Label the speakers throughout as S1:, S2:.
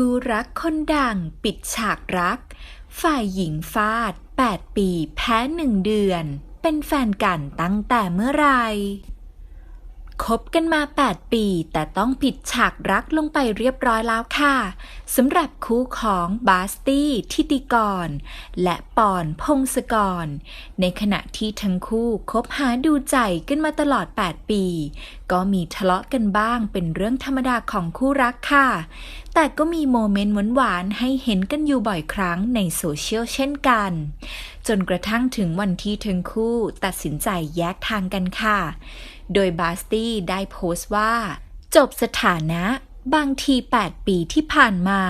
S1: คู่รักคนดังปิดฉากรัก ฝ่ายหญิงฟาด 8 ปีแพ้หนึ่งเดือน เป็นแฟนกันตั้งแต่เมื่อไรคบกันมา 8 ปี แต่ต้องปิดฉากรักลงไปเรียบร้อยแล้วค่ะสำหรับคู่ของบาสตี้ทิติกร และปอนพงศกร ในขณะที่ทั้งคู่คบหาดูใจกันมาตลอด 8 ปีก็มีทะเลาะกันบ้างเป็นเรื่องธรรมดาของคู่รักค่ะ แต่ก็มีโมเมนต์หวานๆให้เห็นกันอยู่บ่อยครั้งในโซเชียลเช่นกัน จนกระทั่งถึงวันที่ทั้งคู่ตัดสินใจแยกทางกันค่ะ โดยบาสตี้ได้โพสต์ว่า จบสถานะบางที 8 ปีที่ผ่านมา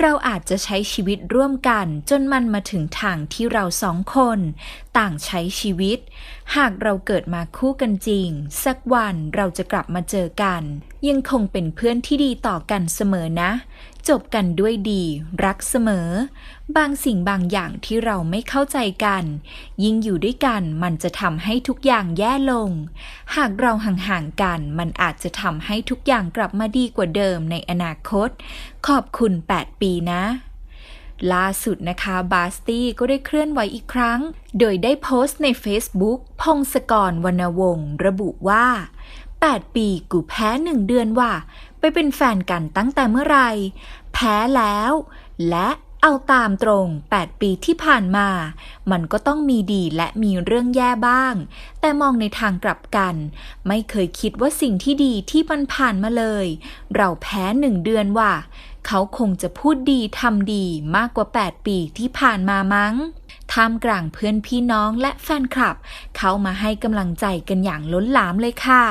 S1: เราอาจจะใช้ชีวิตร่วมกันจนมันมาถึงทางที่เราสองคน ต่างใช้ชีวิต หากเราเกิดมาคู่กันจริง สักวันเราจะกลับมาเจอกันยังคงเป็นเพื่อนที่ดีต่อกันเสมอนะ จบกันด้วยดีรักเสมอ บางสิ่งบางอย่างที่เราไม่เข้าใจกัน ยิ่งอยู่ด้วยกันมันจะทำให้ทุกอย่างแย่ลง หากเราห่างๆกันมันอาจจะทำให้ทุกอย่างกลับมาดีกว่าเดิมในอนาคต ขอบคุณ 8 ปีนะล่าสุดนะคะบาสตี้ก็ได้เคลื่อนไหวอีกครั้ง โดยได้โพสต์ใน Facebook พงศกรวรรณวงศ์ระบุว่า 8 ปีกูแพ้หนึ่งเดือนว่ะ ไปเป็นแฟนกันตั้งแต่เมื่อไหร่แพ้แล้ว และเอาตามตรง 8 ปีที่ผ่านมา มันก็ต้องมีดีและมีเรื่องแย่บ้าง แต่มองในทางกลับกัน ไม่เคยคิดว่าสิ่งที่ดีที่มันผ่านมาเลย เราแพ้หนึ่งเดือนว่ะ เขาคงจะพูดดีทำดีมากกว่า 8 ปีที่ผ่านมามั้งท่ามกลางเพื่อนพี่น้องและแฟนคลับ เขามาให้กำลังใจกันอย่างล้นหลามเลยค่ะ